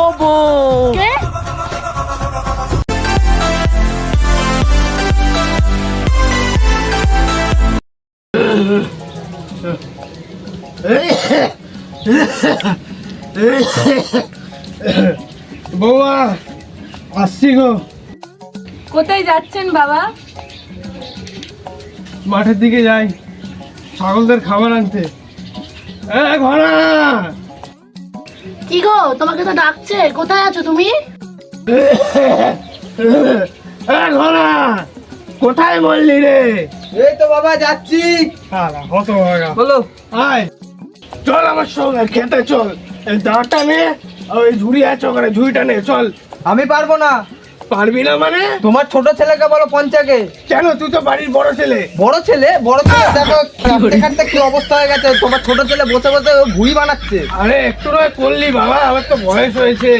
ও বউ। কে? বৌমা আসছি গো। কোথায় যাচ্ছেন বাবা? মাঠের দিকে যাই। ছাগলদের খাবার আনতে। এ ঘোড়া! কি গো? তোমাকে তো ডাকছে। কোথায় আছো তুমি? এ ঘোড়া কোথায় বললি রে? এই তো বাবা যাচ্ছি। বলো। আয়। চল আমার সঙ্গে খেতে চল। এই দাঁড়টা নে ওই ঝুড়ি আছে ওখানে ঝুড়িটা নে চল। আমি পারব না। পারবি না মানে? তোমার ছোট ছেলেকে বলো পঞ্চাকে। কেন? তুই তো বাড়ির বড় ছেলে। বড় ছেলে? বড় ছেলে? দেখো কাটতে কি অবস্থা হয়ে গেছে? তোমার ছোট ছেলে বসে বসে ভুড়ি বানাচ্ছে। আরে একটু নয় করলি বাবা আমার তো বয়স হয়েছে।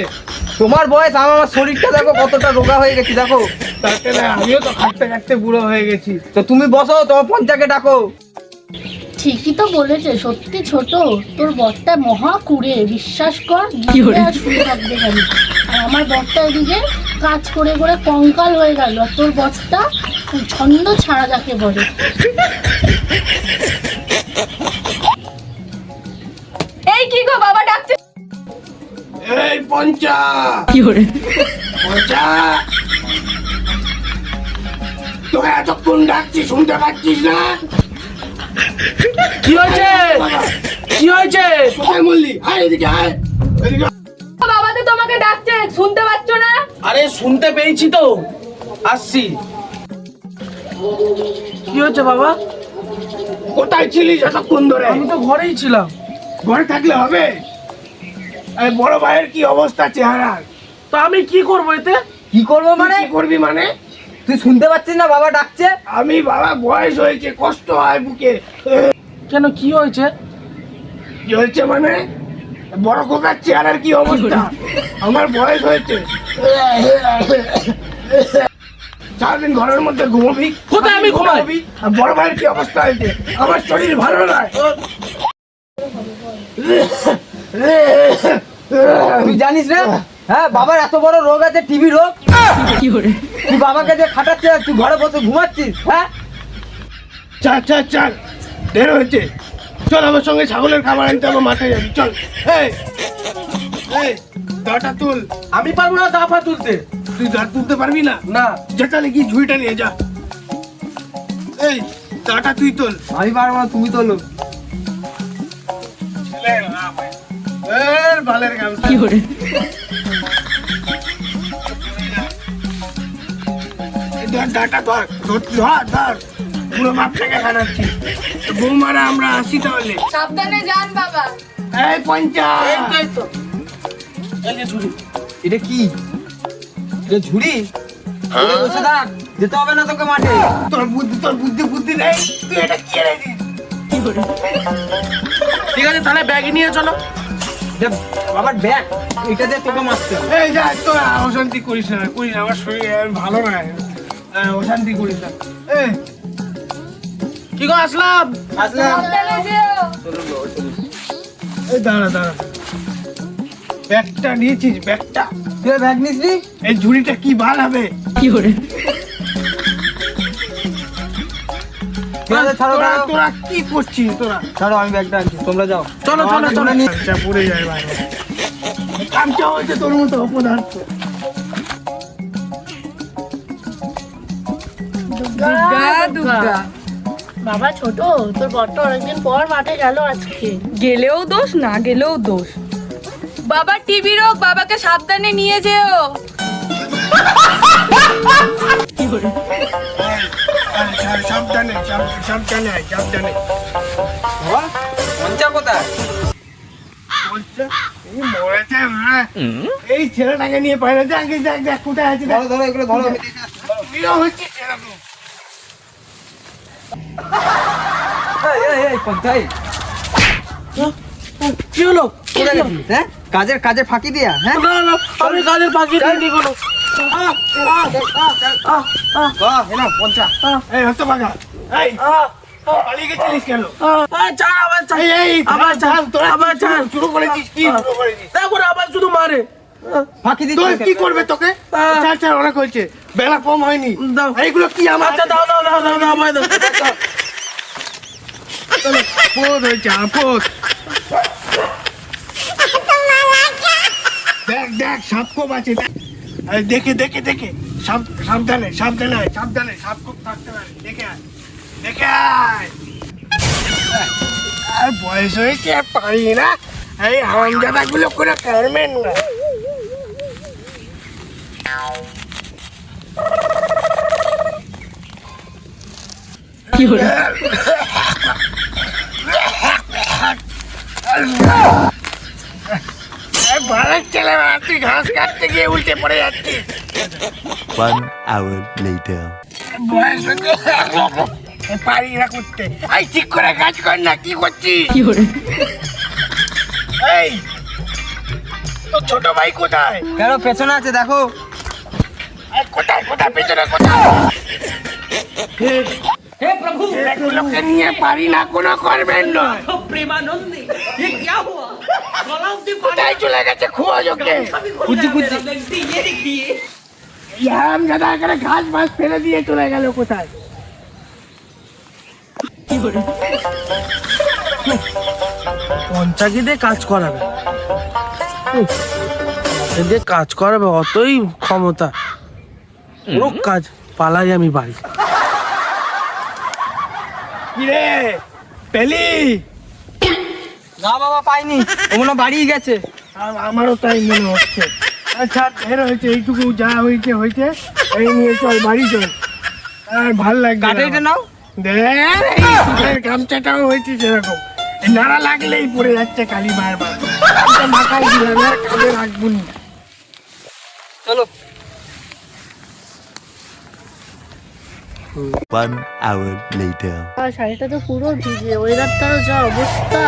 তোমার বয়স আমার আমার শরীরটা দেখো কতটা রোগা হয়ে গেছে দেখো। তাতে আমিও তো খাটতে খাটতে বুড়ো হয়ে গেছি। তো তুমি বসো তোমার পঞ্চাকে ডাকো। ঠিকই তো বলেছে সত্যি ছোট। তোর বরটা মহা কুড়ে বিশ্বাস কর আর খালি আর আমার বরটা এদিকে কাজ করে করে কঙ্কাল হয়ে গেল। তোর বরটা ছন্দ ছাড়া যাকে বলে। এই কি গো বাবা ডাকছে। এই পঞ্চা। পঞ্চা। তোকে এতক্ষণ ডাকছি শুনতে পাচ্ছিস না? কি হয়েছে? কি হয়েছে? কোথায় বললি? আয় এদিকে আয়। এদিকে তোমাকে ডাকছে? শুনতে পাচ্ছ না? আরে শুনতে পেয়েছি তো। আসছি। কি হয়েছে বাবা? কোথায় ছিলিস এতক্ষণ ধরে? আমি তো ঘরেই ছিলাম। ঘরে থাকলে হবে? এই বড় ভাইয়ের কি অবস্থা চেহারা তো আমি কি করব এতে? কি করব মানে মানে? কি করবি মানে? তুই শুনতে পাচ্ছিস না বাবা ডাকছে? আমি বাবা বয়স হয়েছে কষ্ট হয় বুকে। এ, কেন কি হয়েছে? কি হয়েছে মানে? বড় কোকার চেহারার কি অবস্থা? আমার বয়স হয়েছে। সারাদিন ঘরের মধ্যে ঘুমবি কোথায় আমি ঘুমাই? আর বড় ভাইয়ের কি অবস্থা হয়েছে? আমার শরীর ভালো নয়। তুই জানিস না? হ্যাঁ বাবার এত বড় রোগ আছে টিভি রোগ। তুই বাবাকে যে খাটাচ্ছিস তুই ঘরে বসে ঘুমাচ্ছিস হ্যাঁ? চার চার চার ঢের হয়েছে। চল আমার সঙ্গে ছাগলের খাবার আনতে আমার মাঠে যাবি চল। এই এই দাটা তুল। আমি পারব না দাফা তুলতে। তুই দাঁত তুলতে পারবি না? না। যেটা কি ঝুড়িটা নিয়ে যা। এই দাটা তুই তোল। আমি পারব না তুমি তোলো। গামছা। এই ধর ডাটা ধর ধর। পুরো বাপটাকে খাটাচ্ছি তো বৌমারা আমরা আসি তাহলে। সাবধানে যান বাবা। এই পঞ্চায়েত তো এটা কি? এটা ঝুড়ি? ওরে বসে থাক যেতে হবে না তোকে মাঠে। তোর বুদ্ধি তোর বুদ্ধি বুদ্ধি নেই। তুই এটা কি এনেছিস? ঠিক আছে তাহলে ব্যাগ নিয়ে চলো। এটা বাবার ব্যাগ এটা দিয়ে তোকে মারতে। এই যা তোর অশান্তি করিস না। করিস না আমার শরীর আর ভালো না আহ, অশান্তি করিস না। এই কি গো আসলাম? আসলাম। এই দাঁড়া দাঁড়া। ব্যাগটা নিয়েছিস ব্যাগটা? তুই ব্যাগ নিস নি এই ঝুড়িটা কি ভালো হবে? আছে ছাড়ো তোরা কি করছিস তোরা? ছাড়ো আমি ব্যাগটা আনছি তোমরা যাও। চলো চলো চলো। কামচা পড়ে যায় ভাই। কামচা হয়েছে তোর মতো অপদার্থ। বাবা ছোট তোর বরটা অনেকদিন পর মাঠে গেল আজকে। গেলেও দোষ না গেলেও দোষ। বাবা টিভি রোগ বাবাকে সাবধানে নিয়ে যেও। সাবধানে সাবধানে সাবধানে। বাবা পঞ্চা কোথায়? এই ছেলেটাকে নিয়ে পারে দেখ দেখ দেখ কোথায় আছে ধরো ধরো এগুলো ধরো। আমি দেখে আসছি। তুইও হচ্ছিস এরকম। এই, এই, এই, পঞ্চাই কি হলো? হ্যাঁ? কাজের ফাঁকি দিয়া হ্যাঁ? আমি কাজের পাখি দিইনি কোনো। বাহ, এ নাও, পঞ্চা। এই হতো বাঘা। এই পালিয়ে গেছিলিস কেন? ছাড় আবার ছাড় এই এই আবার ছাড় তোরা আবার ছাড় শুরু করেছিস? কি শুরু তারপরে আবার শুধু মারে। ফাঁকি তোর দিচ্ছিস কি কেন? করবে তোকে? চার চার অনেক হয়েছে। বেলা কম হয়নি। এইগুলো কি আমার আচ্ছা দাও দাও দাও দাও দাও আমায় দাও। আপদ হয়েছে আপদ দেখ দেখ সাপ কোপ আছে। দেখ। দেখে দেখে সাবধানে সাবধানে আয়, সাবধানে সাপ কোপ থাকতে পারে। দেখে আয় দেখে আয়। আর বয়স হয়েছে পারি না। এই হামজাদা গুলো করে করবেন না এই ভাড়ার ছেলে তুই ঘাস কাটতে গিয়ে উল্টে পড়ে যাচ্ছিস One hour later. বয়স হয়েছে পারি না করতে এই ঠিক করে কাজ কর না কি করছিস এই তোর ছোট ভাই কোথায়? কেন পেছনে আছে দেখো। কোথায় কোথায় পেছনে কোথায় হে প্রভু এগুলোকে নিয়ে পারি না কোনো করবেন না प्रेमानंदी ये क्या हुआ गलाव से কোথায় চলে গেছে খোঁজোকে কুচি কুচি ये देखिए ইয়াম দাদা এখানে ঘাস মাছ ফেলে দিয়ে চলে গেল কোথায় পঞ্চায়েতে দিয়ে কাজ করাবে উফ, এদের কাজ করাবে অতই ক্ষমতা পুরো কাজ পালাই আমি বাড়ি। কিরে? পেলি? না বাবা পাইনি। ও মনে হয় গেছে। আর আমারও তাই মনে হচ্ছে। আচ্ছা এর হয়েছে এইটুকু যা হয়েছে হয়েছে। এই নিয়ে চল বাড়ি চল। আর ভালো লাগবে কাটাইটা নাও। এই গামছাটাও হয়েছে সেরকম। নাড়া লাগলেই পড়ে যাচ্ছে কালি বারবার। মাথায় দিলাম আর কাজে রাখব না। চলো। One hour later. আর শাড়িটা তো পুরো ভিজে ওয়েদারটারও যা অবস্থা।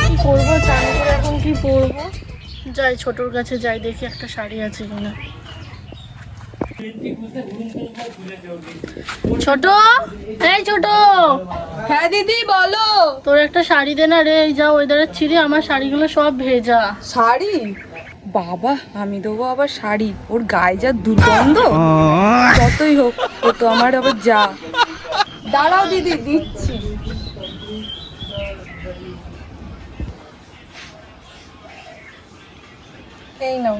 কি করব চান করে এখন কি পরবো? যাই ছোটোর কাছে যাই দেখি একটা শাড়ি আছে কিনা। ছোট! এই ছোট! হ্যাঁ দিদি বলো। তোর একটা শাড়ি দে না রে এই যা ওয়েদারের ছিঁড়ে আমার শাড়িগুলো সব ভেজা। শাড়ি? বাবা আমি দেবো আবার শাড়ি। ওর গায়ে যা দুর্গন্ধ। যতই হোক ও তো আমার আবার যা। দাঁড়াও দিদি দিচ্ছি। এই নাও।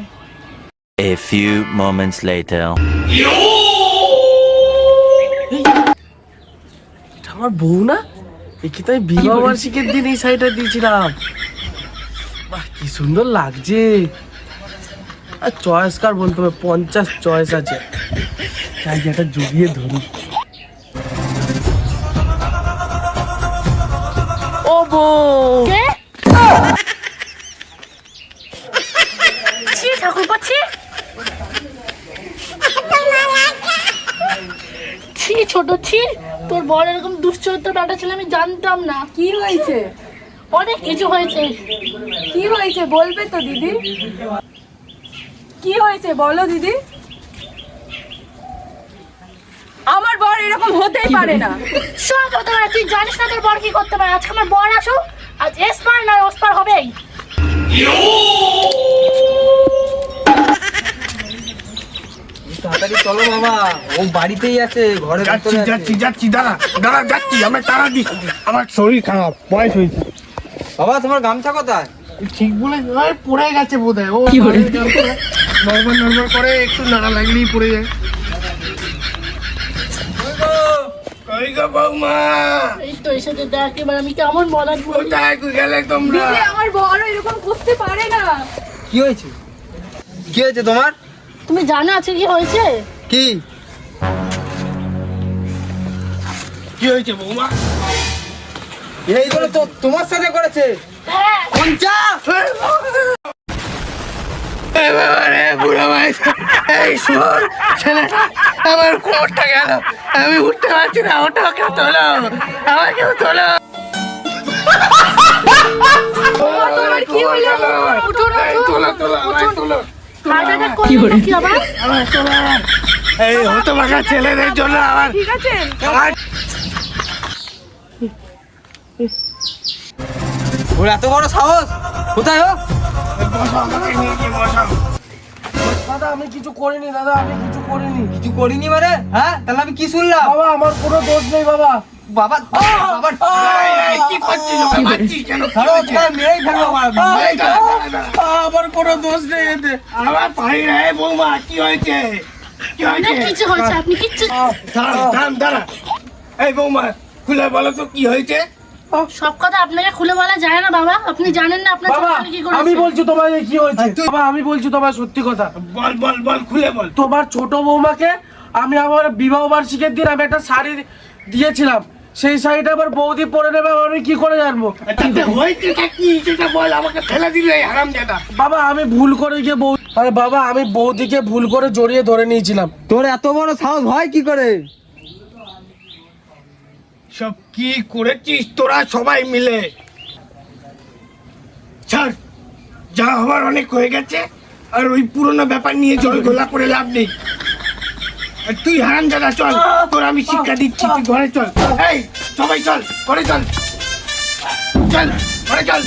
A few moments later. এটা আমার বউ না? একে তো আমি বিবাহ বার্ষিকের দিন এই শাড়িটা দিয়েছিলাম। বাহ কি সুন্দর লাগছে। আর চয়েস কার বলতে হবে? পঞ্চাশ চয়েস আছে। জায়গাটা জড়িয়ে ধরি। ও বউ! ছি ঠাকুর পাচ্ছি ছি ছোট ছি। তোর বড় এরকম দুশ্চরিত্র ডাটা ছিল আমি জানতাম না। কি হয়েছে অনেক কিছু হয়েছে। কি হয়েছে বলবে তো দিদি। কি হয়েছে বলো দিদি? আমার বর এরকম হতেই পারে না। সব হতে পারে তুই জানিস না তোর বর কি করতে পারে? আজকে আমার বর আসুক আজ এসপার না ওসপার হবেই। তাড়াতাড়ি চলো বাবা ও বাড়িতেই আছে ঘরে যাচ্ছি যাচ্ছি যাচ্ছি দাঁড়া দাঁড়া যাচ্ছি আমার তারা দিচ্ছি আমার শরীর খারাপ বয়স হয়েছে। বাবা তোমার গামছা কোথায়? ঠিক বলে ওই পড়ে গেছে বোধ হয় ও নর্মাল নর্মাল করে একটু নাড়া লাগলেই পড়ে যায়। গো বৌমা? এই তো এসে দেখ এবার আমি কেমন মলাট কোথায় গেলে তোমরা? আমার বর এরকম করতে পারে না। কি হয়েছে? কি হয়েছে তোমার? তুমি জানো আছে কি হয়েছে? কি? কি হয়েছে বৌমা? এইগুলো তো তোমার সাথে করেছে। হ্যাঁ। পঞ্চা বুড়ো বয়স। এই শোন, ছেলেটা আমার কোমরটা গেল। আমি উঠতে পারছি না ওটা কেউ তোলো। আমার। কেউ তোলো তোলো, তোলো। এই হতভাগা ছেলেদের জন্য আমার ঠিক আছে। ওর এত বড় সাহস? কোথায় ও? দাদা আমি কিছু করিনি দাদা আমি কিছু করিনি। কিছু করিনি মানে? হ্যাঁ? তাহলে আমি কি শুনলাম? বাবা আমার কোনো দোষ নেই বাবা। বাবা বাবা এই, এই, কি করছিস মারছিস কেন? কি ধরো মেরেই ফেলব আমার এই, দাঁড়া, দাঁড়া, দাঁড়া। আমার কোনো দোষ নেই এতে। আমার রে বৌমা কি হয়েছে? কি হয়েছে? কিছু হয়েছে আপনি কিচ্ছু দাঁড়া দাঁড়া দাঁড়া। এই বৌমা খুলে বলো তো কি হয়েছে? সব কথা আপনাকে খুলে বলা যায় না বাবা। আপনি জানেন না আপনার বাবা কি করেছে। আমি বলছি তোমার কি হয়েছে? বাবা আমি বলছি তোমার সত্যি কথা। বল বল বল খুলে বল। তোমার ছোট বৌমাকে আমি আমার বিবাহ বার্ষিকের দিন আমি একটা শাড়ি দিয়েছিলাম। সেই শাড়িটা আবার বৌদি পরে নেবে আমি কি করে জানব? তাতে হয়েছেটা কি? সেটা বল আমাকে ফেলে দিলে হারাম জাদা। বাবা আমি ভুল করে গিয়ে বউ আরে বাবা আমি বৌদিকে ভুল করে জড়িয়ে ধরে নিয়েছিলাম। তোর এত বড় সাহস হয় কি করে? সব কি করেছিস তোরা সবাই মিলে? ছাড়, যা হওয়ার অনেক হয়ে গেছে, আর ওই পুরনো ব্যাপার নিয়ে জল গোলা করে লাভ নেই। তুই হারান দাদা চল, তোর আমি শিক্ষা দিচ্ছি, তুই ঘরে চল। এই, সবাই চল, ঘরে চল। চল, ঘরে চল।